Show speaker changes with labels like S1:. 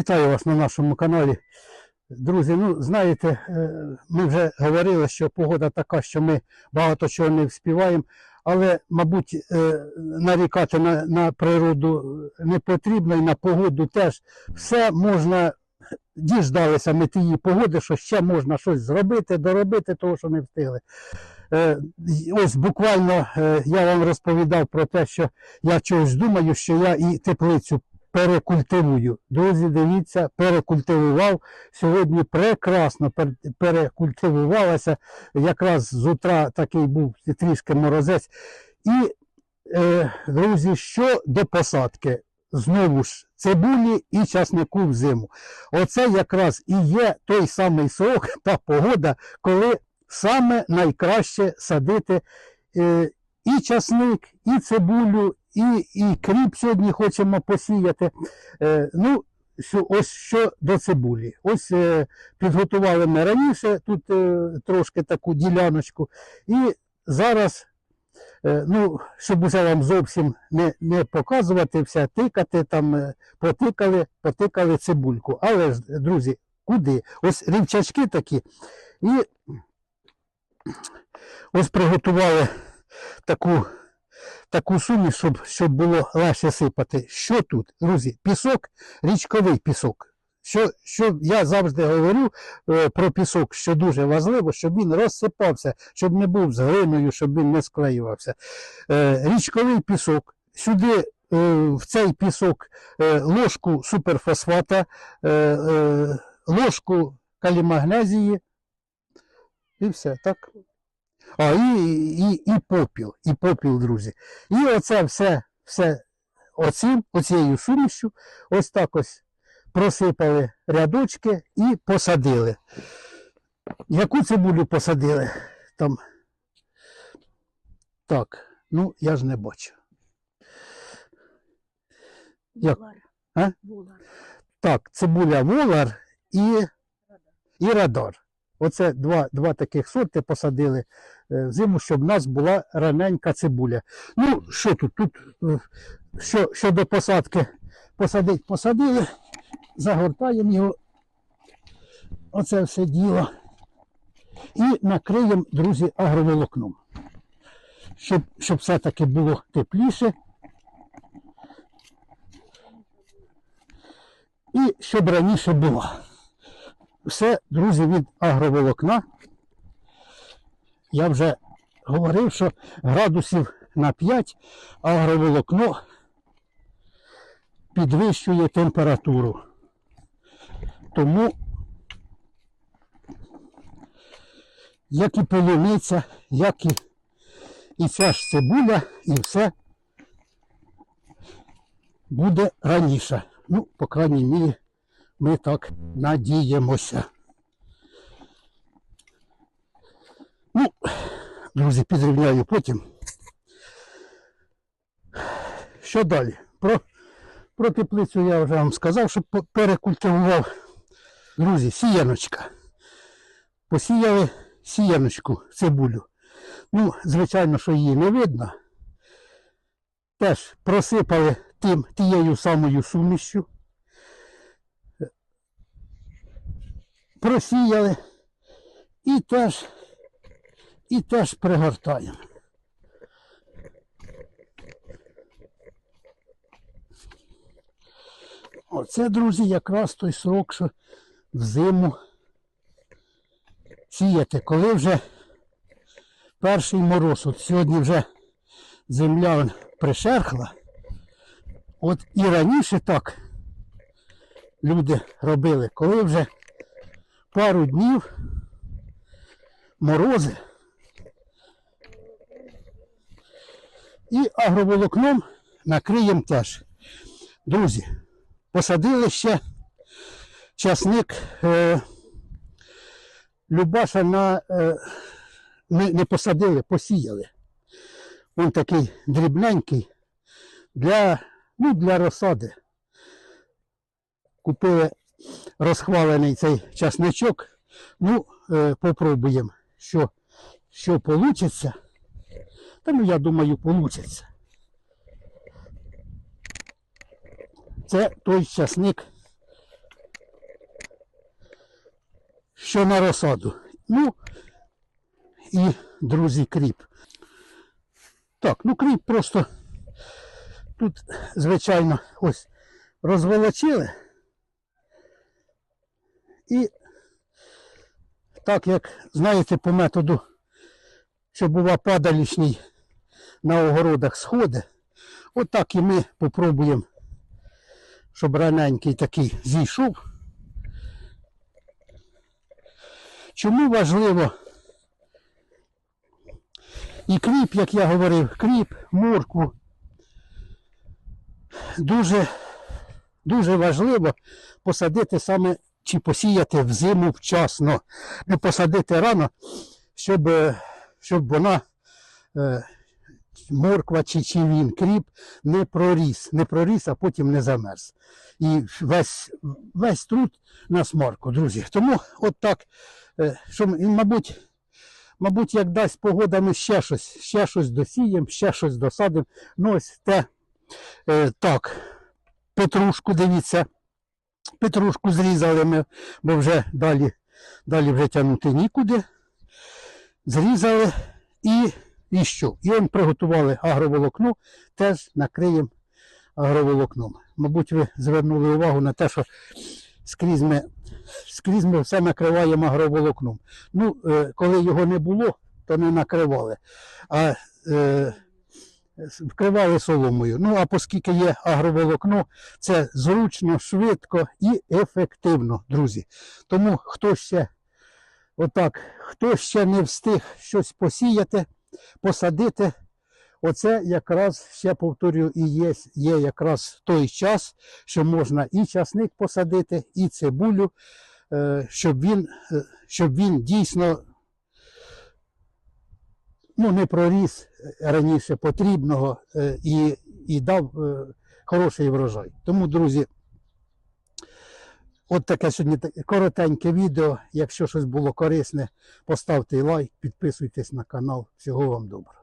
S1: Вітаю вас на нашому каналі. Друзі, ну знаєте, е, ми вже говорили, що погода така, що ми багато чого не вспіваємо, але, мабуть, е, нарікати на, на природу не потрібно і на погоду теж. Все можна, діждалися ми тієї погоди, що ще можна щось зробити, доробити того, що не встигли. Е, Ось буквально я вам розповідав про те, що я чогось думаю, що я і теплицю перекультивую. Друзі, дивіться, перекультивував. Сьогодні прекрасно пер- перекультивувалася. Якраз з утра такий був трішки морозець. І, е, друзі, що до посадки? Знову ж цибулі і часнику в зиму. Оце якраз і є той самий срок та погода, коли саме найкраще садити е, і часник, і цибулю, і, і кріп сьогодні хочемо посіяти. Е, ну, ось що до цибулі. Ось е, підготували ми раніше тут е, трошки таку діляночку. І зараз, е, ну, щоб уже вам зовсім не, не показувати все, тикати там, е, потикали, потикали цибульку. Але ж, друзі, куди? Ось рівчачки такі. І ось приготували таку таку суміш, щоб, щоб було легше сипати. Що тут, друзі? Пісок, річковий пісок. Що, що я завжди говорю е, про пісок, що дуже важливо, щоб він розсипався, щоб не був з глиною, щоб він не склеювався. Е, річковий пісок. Сюди е, в цей пісок е, ложку суперфосфата, е, е, ложку калімагнезії. І все, так? А, і, і, і попіл, і попіл, друзі. І оце все, все оцим, оцією сумішю, ось так ось просипали рядочки і посадили. Яку цибулю посадили? Там. Так, ну я ж не бачу. Як? А? Так, цибуля Волар і, і Радар. Оце два, два таких сорти посадили е, взиму, щоб в нас була раненька цибуля. Ну, що тут? Тут е, що, щодо посадки, посадить, посадили, загортаємо його. Оце все діло. І накриємо, друзі, агроволокном. Щоб, щоб все-таки було тепліше. І щоб раніше було. Все, друзі, від агроволокна. Я вже говорив, що градусів на 5 агроволокно підвищує температуру. Тому, як і полуниця, як і, і ця ж цибуля, і все буде раніше. Ну, по крайній мірі, ми так надіємося. Ну, друзі, підрівняю потім. Що далі? Про, про теплицю я вже вам сказав, що перекультивував. Друзі, сіяночка. Посіяли сіяночку, цибулю. Ну, звичайно, що її не видно. Теж просипали тим, тією самою сумішю. Просіяли і теж, і теж пригортаємо. Оце, друзі, якраз той срок, що взиму сіяти, коли вже перший мороз. От сьогодні вже земля пришерхла. От і раніше так люди робили, коли вже пару днів морози. І агроволокном накриємо теж. Друзі, посадили ще часник е, Любаша на е, не, не посадили, посіяли. Він такий дрібненький для, ну, для розсади. Купили розхвалений цей часничок. Ну, е, попробуємо, що, що вийде. Та ну, я думаю, вийде. Це той часник, що на розсаду. Ну і, друзі, кріп. Так, ну кріп просто тут, звичайно, ось розволочили. І так як, знаєте, по методу, що бува падалішній на огородах сходи, отак і ми попробуємо, щоб раненький такий зійшов. Чому важливо і кріп, як я говорив, кріп, моркву. Дуже, дуже важливо посадити саме чи посіяти взиму вчасно. Не посадити рано, щоб, е, щоб вона, е, морква чи, чи він, кріп, не проріс, не проріс, а потім не замерз. І весь, весь труд на смарку, друзі. Тому от так, е, що, мабуть, мабуть, як дасть погода, ми ще щось, ще щось досіємо, ще щось досадимо. Ну, ось те, так, петрушку, дивіться, петрушку зрізали ми, бо вже далі, далі вже тягнути нікуди. Зрізали і, і що? І он приготували агроволокно, теж накриємо агроволокном. Мабуть, ви звернули увагу на те, що скрізь ми, скрізь ми все накриваємо агроволокном. Ну, е, коли його не було, то не накривали, а е, вкривали соломою. Ну, а оскільки є агроволокно, це зручно, швидко і ефективно, друзі. Тому хто ще отак, хто ще не встиг щось посіяти, посадити, оце якраз, ще повторюю, і є, є якраз той час, що можна і часник посадити, і цибулю, е, щоб він, е, щоб він дійсно ну, не проріс раніше потрібного е, і, і дав е, хороший врожай. Тому, друзі, от таке сьогодні коротеньке відео. Якщо щось було корисне, поставте лайк, підписуйтесь на канал. Всього вам доброго.